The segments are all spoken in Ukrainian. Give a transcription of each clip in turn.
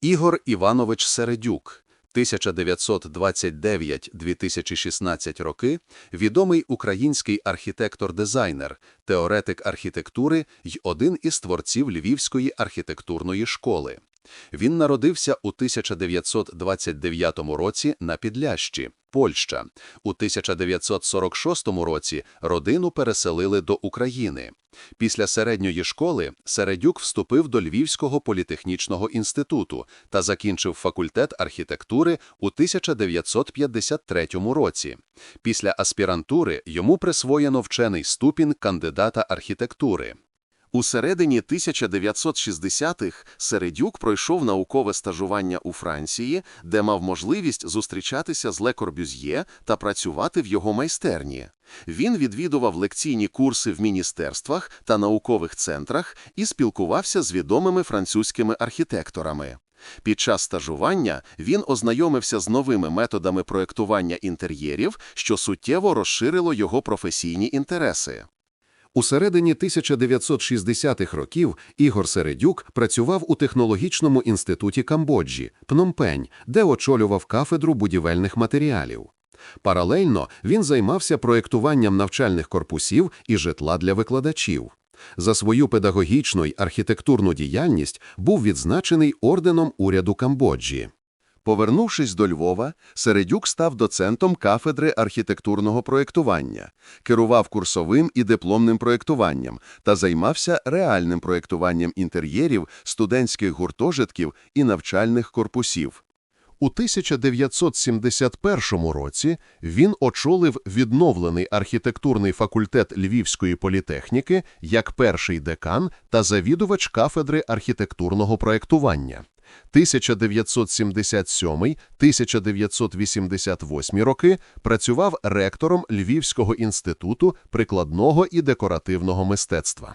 Ігор Іванович Середюк, 1929-2016 роки, відомий український архітектор-дизайнер, теоретик архітектури й один із творців Львівської архітектурної школи. Він народився у 1929 році на Підлящі, Польща. У 1946 році родину переселили до України. Після середньої школи Середюк вступив до Львівського політехнічного інституту та закінчив факультет архітектури у 1953 році. Після аспірантури йому присвоєно вчений ступінь кандидата архітектури. У середині 1960-х Середюк пройшов наукове стажування у Франції, де мав можливість зустрічатися з Ле Корбюз'є та працювати в його майстерні. Він відвідував лекційні курси в міністерствах та наукових центрах і спілкувався з відомими французькими архітекторами. Під час стажування він ознайомився з новими методами проєктування інтер'єрів, що суттєво розширило його професійні інтереси. У середині 1960-х років Ігор Середюк працював у технологічному інституті Камбоджі, Пномпень, де очолював кафедру будівельних матеріалів. Паралельно він займався проєктуванням навчальних корпусів і житла для викладачів. За свою педагогічну й архітектурну діяльність був відзначений орденом уряду Камбоджі. Повернувшись до Львова, Середюк став доцентом кафедри архітектурного проєктування, керував курсовим і дипломним проєктуванням та займався реальним проєктуванням інтер'єрів, студентських гуртожитків і навчальних корпусів. У 1971 році він очолив відновлений архітектурний факультет Львівської політехніки як перший декан та завідувач кафедри архітектурного проєктування. 1977-1988 роки працював ректором Львівського інституту прикладного і декоративного мистецтва.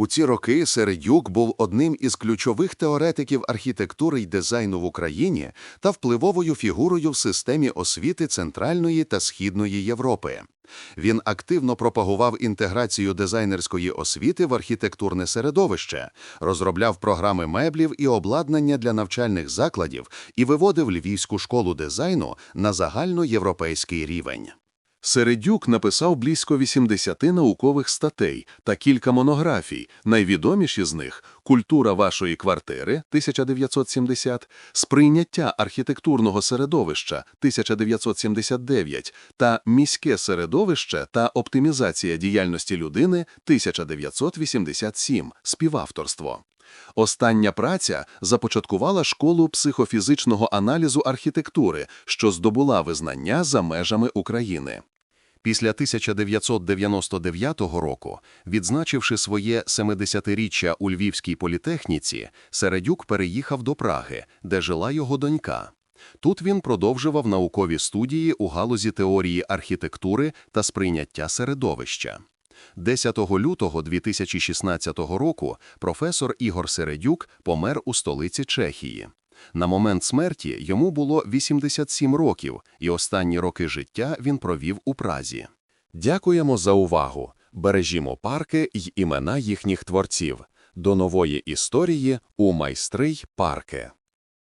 У ці роки Середюк був одним із ключових теоретиків архітектури й дизайну в Україні та впливовою фігурою в системі освіти Центральної та Східної Європи. Він активно пропагував інтеграцію дизайнерської освіти в архітектурне середовище, розробляв програми меблів і обладнання для навчальних закладів і виводив Львівську школу дизайну на загальноєвропейський рівень. Середюк написав близько 80 наукових статей та кілька монографій. Найвідоміші з них «Культура вашої квартири» 1970, «Сприйняття архітектурного середовища» 1979 та «Міське середовище та оптимізація діяльності людини» 1987, співавторство. Остання праця започаткувала школу психофізичного аналізу архітектури, що здобула визнання за межами України. Після 1999 року, відзначивши своє 70-річчя у Львівській політехніці, Середюк переїхав до Праги, де жила його донька. Тут він продовжував наукові студії у галузі теорії архітектури та сприйняття середовища. 10 лютого 2016 року професор Ігор Середюк помер у столиці Чехії. На момент смерті йому було 87 років, і останні роки життя він провів у Празі. Дякуємо за увагу. Бережімо парки й імена їхніх творців. До нової історії у майстри парки.